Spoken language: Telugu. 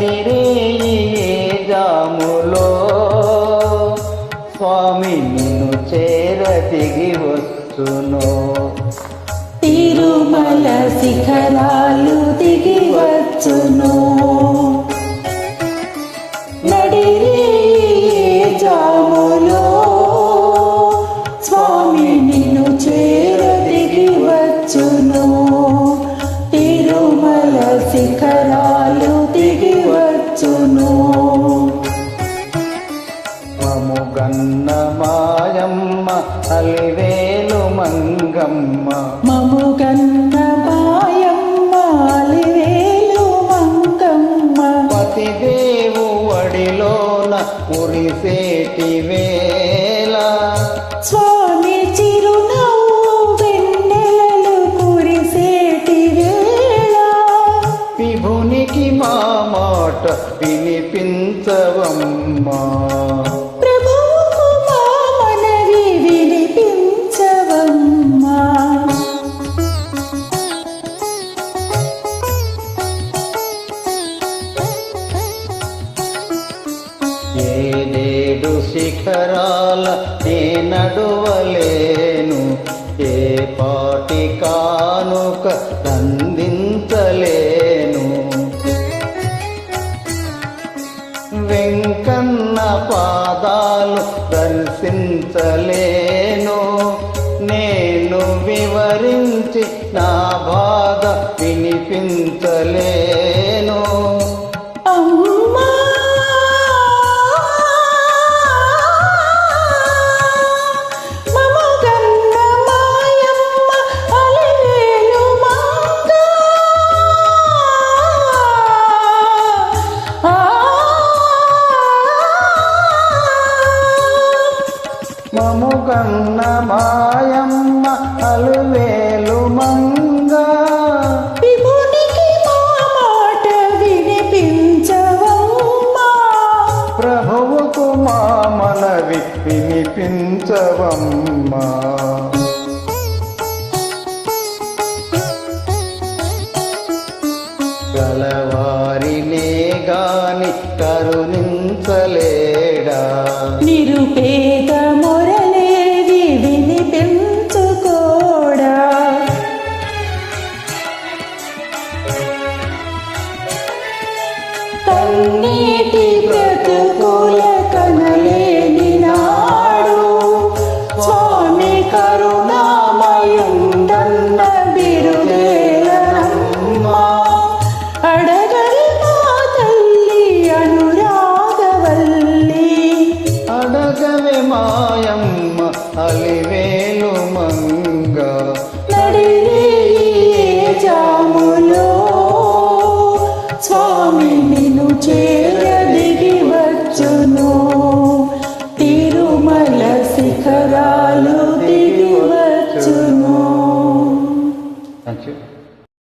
నడిరే జాములో స్వామి నిన్ను చేర దిగి వస్తును. తిరుమల శిఖరాలు దిగి వచ్చును. నడిరే జాములో స్వామి నిన్ను చేర దిగి వచ్చును. తిరుమల శిఖరాలు మముగన్న మాయమ్మ అలివేలు మంగమ్మ. మముగన్న మాయమ్మ అలివేలు మంగమ్మ. పతిదేవు వడిలోన మురిసేటి వేళ. స్వామి చిరునవ్వు వెన్నెలలు కురిసేటి వేళ. విభునికి మా మాట వినిపించవమ్మా. ఏడేడు శిఖరాల నే నడువలేను. ఏ పాటి కానుక అందించలేను వెంకన్న పాదాలు దర్శించలేను. నేను వివరించి నా బాధ వినిపించలేను మముగన్న మాయమ్మ అలువేలు మంగ. విభునికి మా మాట వినిపించవమ్మా. ప్రభువుకు మా మనవి వినిపించవమ్మా. గలవారినే గాని కరుణించలేడా? నిరుపేద స్వామి నిను చే